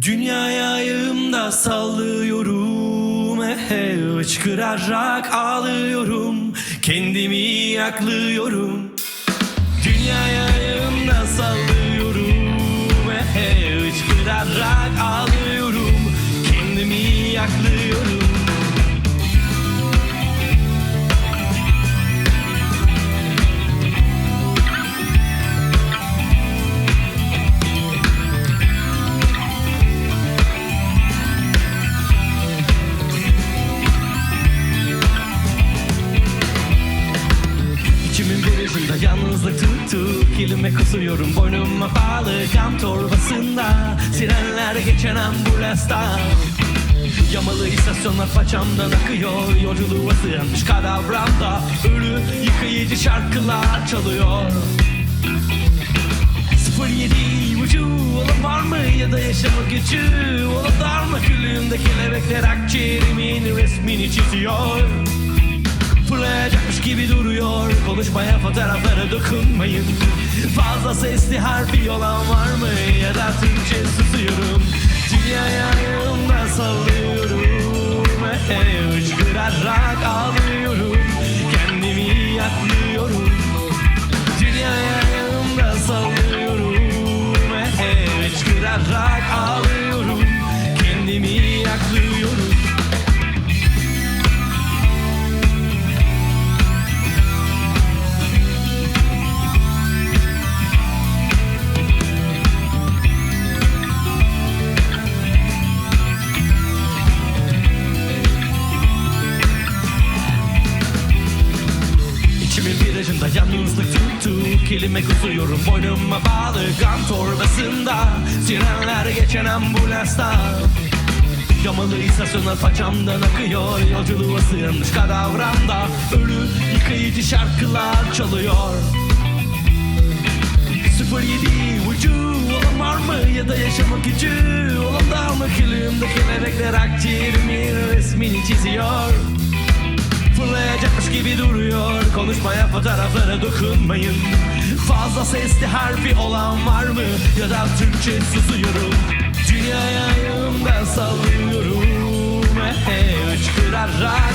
Dünyaya ayağımda sallıyorum Hıçkırarak ağlıyorum. Kendimi yaklıyorum Ucunda yalnızlık tuttu Kilime kusuyorum boynuma bağlı Kam torbasında. Sirenler geçen ambulansta. Yamalı istasyonlar paçamdan akıyor Yolculuğa sığınmış kadavramda Ölü yıkayıcı şarkılar çalıyor. 07 ucu olan var mı ya da yaşama gücü olan dar mı Külümde kelebekler akciğerimin resmini çiziyor Fırlayacakmış gibi duruyor. Konuşmaya fotoğraflara dokunmayın. Fazla sesli harfi olan var mı? Ya da Türkçe susuyorum. Dünyaya ayağımda sallıyorum. Hey, Hıçkırarak ağlıyorum. Kendimi yaklıyorum Dünyaya ayağımda sallıyorum. Hey, Hıçkırarak ağlıyorum virajında yalnızlık tuttu. Kelime kusuyorum boynuma bağlı Kan torbasında. Sirenler geçen ambulansta Yamalı istasyonlar paçamdan akıyor. Yolculuğa sığınmış kadavramda. Ölü yıkayıcı şarkılar çalıyor. 07 ucu olan var mı? Ya da yaşamak gücü olan da mı? Külümde kelebekler akciğerimin resmini çiziyor. Fırlayacakmış gibi duruyor Konuşmaya fotoğraflara dokunmayın. Fazla sesli harfi olan var mı? Ya da Türkçe susuyorum. Dünyaya ayağımdan sallıyorum. Hıçkırarak